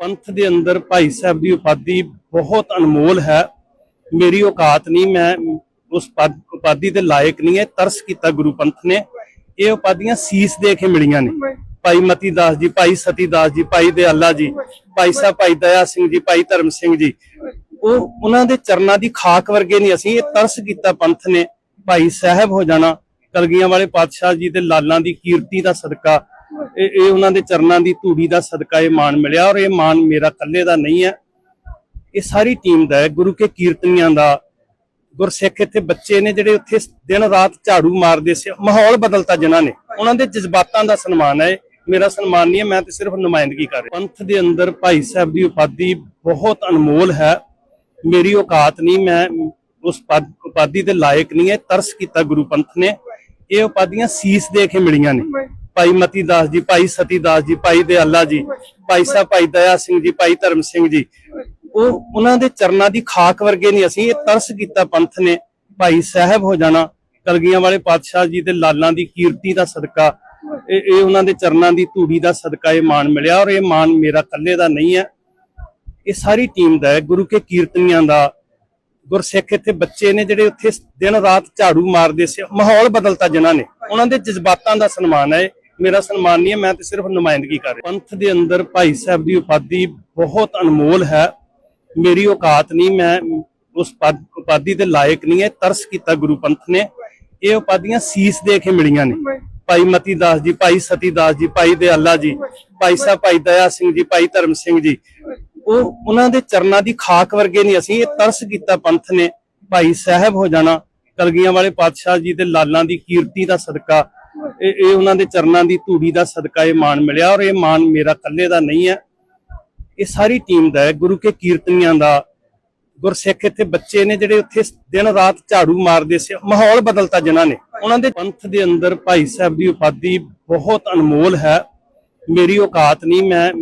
ਪੰਥ ਦੇ ਅੰਦਰ ਭਾਈ ਸਾਹਿਬ ਦੀ ਉਪਾਧੀ ਬਹੁਤ ਅਨਮੋਲ ਹੈ। ਮੇਰੀ ਔਕਾਤ ਨਹੀਂ, ਮੈਂ ਉਸ ਉਪਾਧੀ ਦੇ ਲਾਇਕ ਨਹੀਂ ਹੈ। ਤਰਸ ਕੀਤਾ ਗੁਰੂ ਪੰਥ ਨੇ। ਇਹ ਉਪਾਧੀਆਂ ਸੀਸ ਦੇ ਕੇ ਮਿਲੀਆਂ ਨੇ। ਭਾਈ ਮਤੀ ਦਾਸ ਜੀ, ਭਾਈ ਸਤੀ ਦਾਸ ਜੀ, ਭਾਈ ਦਿਆਲਾ ਜੀ, ਭਾਈ ਸਾਹਿਬ, ਭਾਈ ਦਇਆ ਸਿੰਘ ਜੀ, ਭਾਈ ਧਰਮ ਸਿੰਘ ਜੀ। ਉਹ ਉਹਨਾਂ ਦੇ ਚਰਨਾਂ ਦੀ ਖਾਕ ਵਰਗੇ ਨਹੀਂ ਅਸੀਂ। ਇਹ ਤਰਸ ਕੀਤਾ ਪੰਥ ਨੇ। ਭਾਈ ਸਾਹਿਬ ਹੋ ਜਾਣਾ। ਕਲਗੀਆਂ ਵਾਲੇ ਪਾਤਸ਼ਾਹ ਜੀ ਦੇ ਲਾਲਾਂ ਦੀ ਕੀਰਤੀ ਦਾ ਸਦਕਾ ਇਹ ਇਹ ਉਹਨਾਂ ਦੇ ਚਰਨਾਂ ਦੀ ਧੂੜੀ ਦਾ ਸਦਕਾ ਇਹ ਮਾਣ ਮਿਲਿਆ ਔਰ ਇਹ ਮਾਣ ਮੇਰਾ ਇਕੱਲੇ ਦਾ ਨਹੀਂ ਹੈ। ਇਹ ਸਾਰੀ ਟੀਮ ਦਾ ਹੈ, ਗੁਰੂ ਕੇ ਕੀਰਤਨੀਆਂ ਦਾ। ਗੁਰਸਿੱਖ ਇੱਥੇ ਬੱਚੇ ਨੇ ਜਿਹੜੇ ਉੱਥੇ ਦਿਨ ਰਾਤ ਝਾੜੂ ਮਾਰਦੇ ਸੀ, ਮਾਹੌਲ ਬਦਲਤਾ ਜਿਨ੍ਹਾਂ ਨੇ। ਉਹਨਾਂ ਦੇ ਜਜ਼ਬਾਤਾਂ ਦਾ ਸਨਮਾਨ ਹੈ ਮੇਰਾ ਸਨਮਾਨ ਨਹੀਂ ਹੈ, ਮੈਂ ਤੇ ਸਿਰਫ ਨੁਮਾਇੰਦਗੀ ਕਰ ਰਿਹਾ। ਪੰਥ ਦੇ ਅੰਦਰ ਭਾਈ ਸਾਹਿਬ ਦੀ ਉਪਾਧੀ ਬਹੁਤ ਅਨਮੋਲ ਹੈ। ਮੇਰੀ ਔਕਾਤ ਨਹੀਂ, ਮੈਂ ਉਸ ਉਪਾਧੀ ਦੇ ਲਾਇਕ ਨਹੀਂ ਹੈ, ਤਰਸ ਕੀਤਾ ਗੁਰੂ ਪੰਥ ਨੇ। ਇਹ ਉਪਾਧੀਆਂ ਸੀਸ ਦੇ ਕੇ ਮਿਲੀਆਂ ਨੇ। ਭਾਈ ਮਤੀ ਦਾਸ ਜੀ, ਭਾਈ ਸਤੀ ਦਾਸ ਜੀ, ਭਾਈ ਦਿਆਲਾ ਜੀ, ਭਾਈ ਸਾਹਿਬ, ਭਾਈ ਦਇਆ ਸਿੰਘ ਜੀ, ਭਾਈ ਧਰਮ ਸਿੰਘ ਜੀ। ਉਹ ਉਹਨਾਂ ਦੇ ਚਰਨਾਂ ਦੀ ਖਾਕ ਵਰਗੇ ਨਹੀਂ, ਅਸੀਂ ਇਹ ਤਰਸ ਕੀਤਾ ਪੰਥ ਨੇ, ਭਾਈ ਸਾਹਿਬ ਹੋ ਜਾਣਾ, ਕਲਗੀਆਂ ਵਾਲੇ ਪਾਤਸ਼ਾਹ ਜੀ ਦੇ ਲਾਲਾਂ ਦੀ ਕੀਰਤੀ ਦਾ ਸਦਕਾ, ਇਹ ਇਹ ਉਹਨਾਂ ਦੇ ਚਰਨਾਂ ਦੀ ਧੂੜੀ ਦਾ ਸਦਕਾ ਇਹ ਮਾਣ ਮਿਲਿਆ ਔਰ ਇਹ ਮਾਣ ਮੇਰਾ ਇਕੱਲੇ ਦਾ ਨਹੀਂ ਹੈ। ਇਹ ਸਾਰੀ ਟੀਮ ਦਾ ਹੈ, ਗੁਰੂ ਕੇ ਕੀਰਤਨੀਆਂ ਦਾ। ਗੁਰਸਿੱਖ ਇੱਥੇ ਬੱਚੇ ਨੇ ਜਿਹੜੇ ਉੱਥੇ ਦਿਨ ਰਾਤ ਝਾੜੂ ਮਾਰਦੇ ਸੀ, ਮਾਹੌਲ ਬਦਲਤਾ ਜਿਨ੍ਹਾਂ ਨੇ। ਉਹਨਾਂ ਦੇ ਜਜ਼ਬਾਤਾਂ ਦਾ ਸਨਮਾਨ ਹੈ। ਮੇਰਾ ਸਨਮਾਨ ਨਹੀਂ ਹੈ, ਮੈਂ ਤੇ ਸਿਰਫ ਨੁਮਾਇੰਦਗੀ ਕਰ ਰਿਹਾ। ਪੰਥ ਦੇ ਅੰਦਰ ਭਾਈ ਸਾਹਿਬ ਦੀ ਉਪਾਧੀ ਬਹੁਤ ਅਨਮੋਲ ਹੈ। ਮੇਰੀ ਔਕਾਤ ਨਹੀਂ, ਮੈਂ ਉਸ ਉਪਾਧੀ ਦੇ ਲਾਇਕ ਨਹੀਂ ਹੈ। ਤਰਸ ਕੀਤਾ ਗੁਰੂ ਪੰਥ ਨੇ। ਇਹ ਉਪਾਧੀਆਂ ਸੀਸ ਦੇ ਕੇ ਮਿਲੀਆਂ ਨੇ। ਭਾਈ ਮਤੀ ਦਾਸ ਜੀ, ਭਾਈ ਸਤੀ ਦਾਸ ਜੀ, ਭਾਈ ਦਿਆਲਾ ਜੀ, ਭਾਈ ਸਾਹਿਬ, ਭਾਈ ਦਇਆ ਸਿੰਘ ਜੀ, ਭਾਈ ਧਰਮ ਸਿੰਘ ਜੀ। ਉਹ, ਉਹਨਾਂ ਦੇ ਚਰਨਾਂ ਦੀ ਖਾਕ ਵਰਗੇ ਨਹੀਂ ਅਸੀਂ। ਇਹ ਤਰਸ ਕੀਤਾ ਪੰਥ ਨੇ। ਭਾਈ ਸਾਹਿਬ ਹੋ ਜਾਣਾ ਕਲਗੀਆਂ ਵਾਲੇ ਪਾਤਸ਼ਾਹ ਜੀ ਦੇ ਲਾਲਾਂ ਦੀ ਕੀਰਤੀ ਦਾ ਸਦਕਾ ਇਹ ਇਹ ਉਹਨਾਂ ਦੇ ਚਰਨਾਂ ਦੀ ਧੂੜੀ ਦਾ ਸਦਕਾ ਇਹ ਮਾਣ ਮਿਲਿਆ ਔਰ ਇਹ ਮਾਣ ਮੇਰਾ ਇਕੱਲੇ ਦਾ ਨਹੀਂ ਹੈ। ਇਹ ਸਾਰੀ ਟੀਮ ਦਾ ਹੈ, ਗੁਰੂ ਕੇ ਕੀਰਤਨੀਆਂ ਦਾ। ਗੁਰਸਿੱਖ ਇੱਥੇ ਬੱਚੇ ਨੇ ਜਿਹੜੇ ਉੱਥੇ ਦਿਨ ਰਾਤ ਝਾੜੂ ਮਾਰਦੇ ਸੀ, ਮਾਹੌਲ ਬਦਲਤਾ ਜਿਨ੍ਹਾਂ ਨੇ। ਉਹਨਾਂ ਦੇ ਪੰਥ ਦੇ ਅੰਦਰ ਭਾਈ ਸਾਹਿਬ ਦੀ ਉਪਾਧੀ ਬਹੁਤ ਅਨਮੋਲ ਹੈ। ਮੇਰੀ ਔਕਾਤ ਨਹੀਂ, ਮੈਂ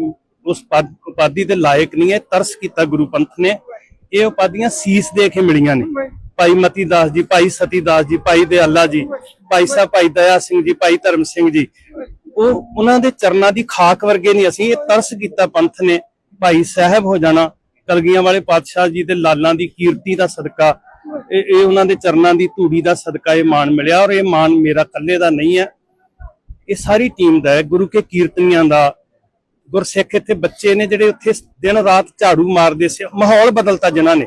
ਉਸ ਉਪਾਧੀ ਦੇ ਲਾਇਕ ਨਹੀਂ ਹੈ, ਤਰਸ ਕੀਤਾ ਗੁਰੂ ਪੰਥ ਨੇ। ਇਹ ਉਪਾਧੀਆਂ ਸੀਸ ਦੇ ਕੇ ਮਿਲੀਆਂ ਨੇ। ਭਾਈ ਮਤੀ ਦਾਸ ਜੀ, ਭਾਈ ਸਤੀ ਦਾਸ ਜੀ, ਭਾਈ ਦਿਆਲਾ ਜੀ, ਭਾਈ ਸਾਹਿਬ, ਭਾਈ ਦਇਆ ਸਿੰਘ ਜੀ, ਭਾਈ ਧਰਮ ਸਿੰਘ ਜੀ। ਉਹ ਉਹਨਾਂ ਦੇ ਚਰਨਾਂ ਦੀ ਖਾਕ ਵਰਗੇ ਨਹੀਂ, ਅਸੀਂ ਇਹ ਤਰਸ ਕੀਤਾ ਪੰਥ ਨੇ ਭਾਈ ਸਾਹਿਬ ਹੋ ਜਾਣਾ, ਕਲਗੀਆਂ ਵਾਲੇ ਪਾਤਸ਼ਾਹ ਜੀ ਦੇ ਲਾਲਾਂ ਦੀ ਕੀਰਤੀ ਦਾ ਸਦਕਾ। ਇਹ ਇਹ ਉਹਨਾਂ ਦੇ ਚਰਨਾਂ ਦੀ ਧੂੜੀ ਦਾ ਸਦਕਾ ਇਹ ਮਾਣ ਮਿਲਿਆ ਔਰ ਇਹ ਮਾਣ ਮੇਰਾ ਇਕੱਲੇ ਦਾ ਨਹੀਂ ਹੈ। ਇਹ ਸਾਰੀ ਟੀਮ ਦਾ ਹੈ, ਗੁਰੂ ਕੇ ਕੀਰਤਨੀਆਂ ਦਾ। ਗੁਰਸਿੱਖ ਇੱਥੇ ਬੱਚੇ ਨੇ ਜਿਹੜੇ ਉੱਥੇ ਦਿਨ ਰਾਤ ਝਾੜੂ ਮਾਰਦੇ ਸੀ, ਮਾਹੌਲ ਬਦਲਤਾ ਜਿਨ੍ਹਾਂ ਨੇ।